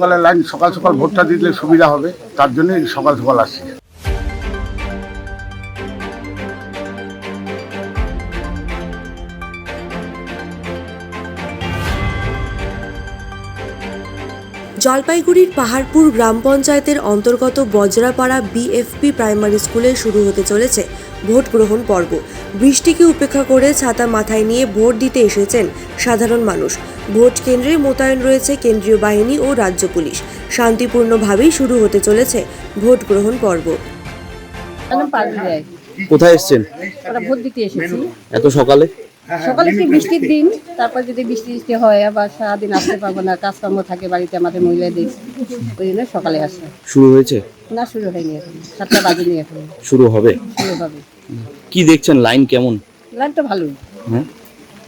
সকালে লাইন, সকাল সকাল ভোটটা দিলে সুবিধা হবে, তার জন্যই সকাল সকাল আসছি। জলপাইগুড়ির পাহাড়পুর গ্রাম পঞ্চায়েতের অন্তর্গত বজরাপাড়া বিএফপি প্রাইমারি স্কুলে শুরু হতে চলেছে ভোট গ্রহণ পর্ব। বৃষ্টিকে উপেক্ষা করে ছাতা মাথায় নিয়ে ভোট দিতে এসেছেন সাধারণ মানুষ। ভোট কেন্দ্রে মোতায়েন রয়েছে কেন্দ্রীয় বাহিনী ও রাজ্য পুলিশ। শান্তিপূর্ণভাবেই শুরু হতে চলেছে ভোট গ্রহণ পর্ব কোথায় এসছেন? ভোট দিতে এসেছি। এত সকালে? সকালে একটু বৃষ্টির দিন তারপর যদি বৃষ্টি বৃষ্টি হয় আবার সারাদিন আসতে পারব না কাজকর্ম থাকে বাড়িতে আমাদের মহিলাদের ওই জন্য সকালে আসে শুরু হয়েছে? না শুরু হয়নি এখন। সাতটা বাজেনি এখন। শুরু হবে? শুরু হবে। কি দেখছেন? লাইন কেমন? লাইনটা ভালোই। হ্যাঁ?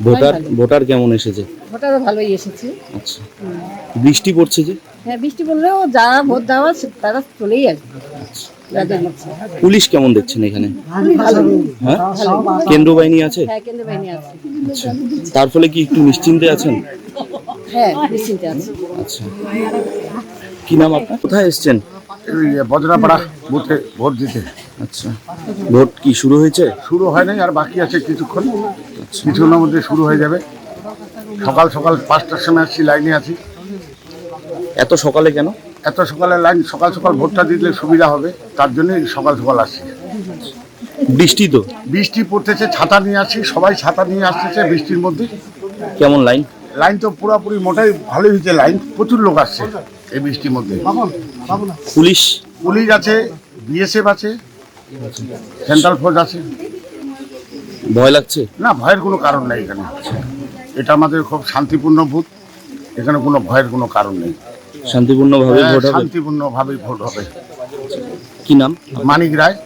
ভোটার ভোটার কেমন এসেছে? ভোটারও ভালোই এসেছে। আচ্ছা। বৃষ্টি পড়ছে যে? হ্যাঁ বৃষ্টি বললেও যারা ভোট দেওয়া তারা চলেই আসবে। পুলিশ কেমন দেখছেন এখানে? হ্যাঁ? কেন্দ্র বাহিনী আছে? হ্যাঁ কেন্দ্র তার ফলে কি একটু নিশ্চিন্তে আছেন? হ্যাঁ নিশ্চিন্তে আছে। আচ্ছা। কি নাম আপনার? কোথায় এসছেন? বজরাপাড়া বুথে ভোট দিতে। আচ্ছা। ভোট কি শুরু হয়েছে? শুরু হয় নাই আর বাকি আছে কিছুক্ষণ। কিছুক্ষণের মধ্যে শুরু হয়ে যাবে। সকাল সকাল পাঁচটার সময় আসছি লাইনে আছি। এত সকালে কেন? এত সকালে লাইন সকাল সকাল ভোটটা দিলে সুবিধা হবে তার জন্যই সকাল সকাল আসছি। বৃষ্টি তো? বৃষ্টি পড়তেছে ছাতা নিয়ে আসছি সবাই ছাতা নিয়ে আসতেছে বৃষ্টির মধ্যে। কেমন লাইন? লাইন তো পুরোপুরি মোটাই ভালোই হয়েছে লাইন প্রচুর লোক আসছে। এই বৃষ্টির মধ্যে। পুলিশ। পুলিশ আছে বিএসএফ আছে সেন্ট্রাল ফোর্স আছে। ভয় লাগছে? না ভয়ের কোনো কারণ নেই এখানে। এটা আমাদের খুব শান্তিপূর্ণ ভূত এখানে কোনো ভয়ের কোনো কারণ নেই। শান্তিপূর্ণভাবে হ্যাঁ, ভোট হবে? শান্তিপূর্ণভাবেই ভোট হবে। কি নাম? মানিক রায়।